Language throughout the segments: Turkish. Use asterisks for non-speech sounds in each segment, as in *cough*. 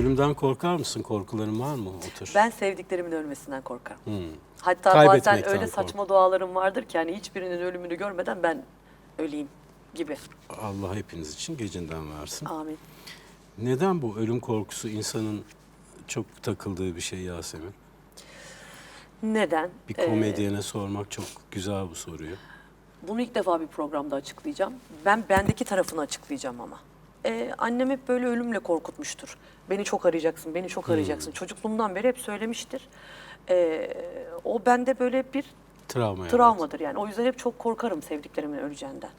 Ölümden korkar mısın? Korkuların var mı? Otur. Ben sevdiklerimin ölmesinden korkarım. Hmm. Hatta bazen öyle kork. saçma dualarım vardır ki hani hiçbirinin ölümünü görmeden ben öleyim gibi. Allah hepiniz için gecinden versin. Amin. Neden bu ölüm korkusu insanın çok takıldığı bir şey Yasemin? Neden? Bir Ee, komedyene sormak çok güzel bu soruyu. Bunu ilk defa bir programda açıklayacağım. Ben bendeki tarafını açıklayacağım ama. Ee, annem hep böyle ölümle korkutmuştur. Beni çok arayacaksın, beni çok arayacaksın. Çocukluğumdan beri hep söylemiştir. Ee, o bende böyle bir Travma travmadır yani. O yüzden hep çok korkarım sevdiklerimin öleceğinden.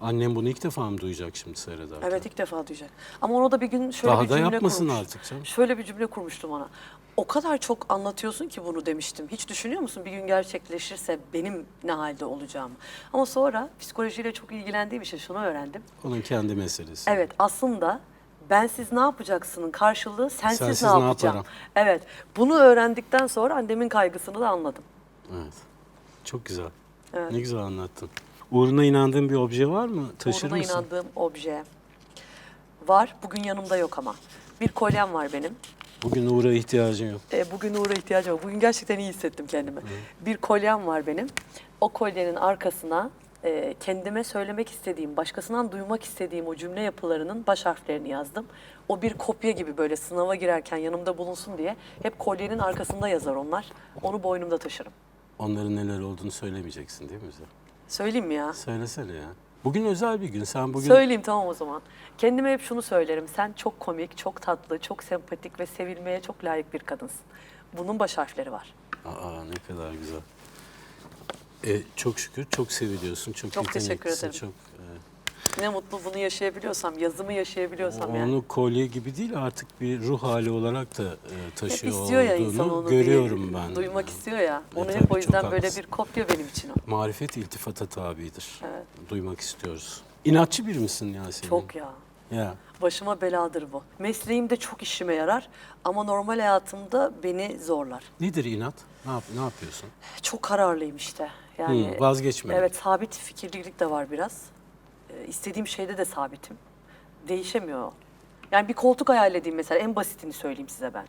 Annem bunu ilk defa mı duyacak şimdi seyrederken? Evet ilk defa duyacak. Ama ona da bir gün şöyle Daha bir da cümle yapmasın kurmuş. artık canım. Şöyle bir cümle kurmuştum ona. O kadar çok anlatıyorsun ki bunu demiştim. Hiç düşünüyor musun bir gün gerçekleşirse benim ne halde olacağımı? Ama sonra psikolojiyle çok ilgilendiğim için şunu öğrendim. Onun kendi meselesi. Evet aslında ben siz ne yapacaksının karşılığı sensiz, Sensiz ne ne yapacağım. yaparım? Evet bunu öğrendikten sonra annemin kaygısını da anladım. Evet. Çok güzel. Evet. Ne güzel anlattın. Uğruna inandığın bir obje var mı? Taşır Uğruna mısın? inandığım obje var. Bugün yanımda yok ama. Bir kolyem var benim. Bugün Uğur'a ihtiyacın yok. E, bugün Uğur'a ihtiyacım var. Bugün gerçekten iyi hissettim kendimi. Bir kolyem var benim. O kolyenin arkasına e, kendime söylemek istediğim, başkasından duymak istediğim o cümle yapılarının baş harflerini yazdım. O bir kopya gibi böyle sınava girerken yanımda bulunsun diye hep kolyenin arkasında yazar onlar. Onu boynumda taşırım. Onların neler olduğunu söylemeyeceksin değil mi bize? Söyleyeyim mi ya? Söylesene ya. Bugün özel bir gün. Sen bugün Söyleyeyim tamam o zaman. Kendime hep şunu söylerim. Sen çok komik, çok tatlı, çok sempatik ve sevilmeye çok layık bir kadınsın. Bunun baş harfleri var. Aa ne kadar güzel. E, çok şükür çok seviliyorsun. Çok, Çok teşekkür ederim. Çok, Ne mutlu bunu yaşayabiliyorsam, yazımı yaşayabiliyorsam yani. Onu kolye gibi değil artık bir ruh hali olarak da e, Hep taşıyor istiyor ya insan onu görüyorum bir- ben. Duymak istiyor ya. E, Onu tabii, hep o yüzden böyle haklısın. bir kopya benim için o. Marifet iltifata tabidir. Evet. Duymak istiyoruz. İnatçı biri misin Yasemin? Çok ya. Ya. Başıma beladır bu. Mesleğimde çok işime yarar ama normal hayatımda beni zorlar. Nedir inat? Ne, yap ne yapıyorsun? Çok kararlıyım işte. Yani Hı, vazgeçmemek. Evet, sabit fikirlilik de var biraz. Ee, istediğim şeyde de sabitim. Değişemiyor o. Yani bir koltuk hayal edeyim mesela en basitini söyleyeyim size ben.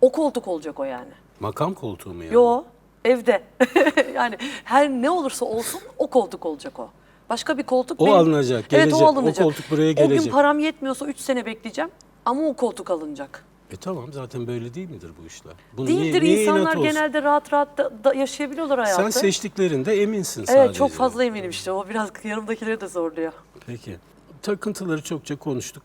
O koltuk olacak o yani. Makam koltuğu mu yani? Yo, evde. *laughs* yani her ne olursa olsun o koltuk olacak o. Başka bir koltuk O alınacak, Evet gelecek. o O alınacak. koltuk buraya O gün gelecek. param yetmiyorsa 3 sene bekleyeceğim ama o koltuk alınacak. E tamam zaten böyle değil midir bu işler? Bunu Değildir niye- niye inat insanlar olsun? genelde rahat rahat da, da yaşayabiliyorlar hayatı. Sen seçtiklerinde eminsin sadece. Evet çok fazla eminim işte o biraz *laughs* yanımdakileri de zorluyor. Peki. Takıntıları çokça konuştuk.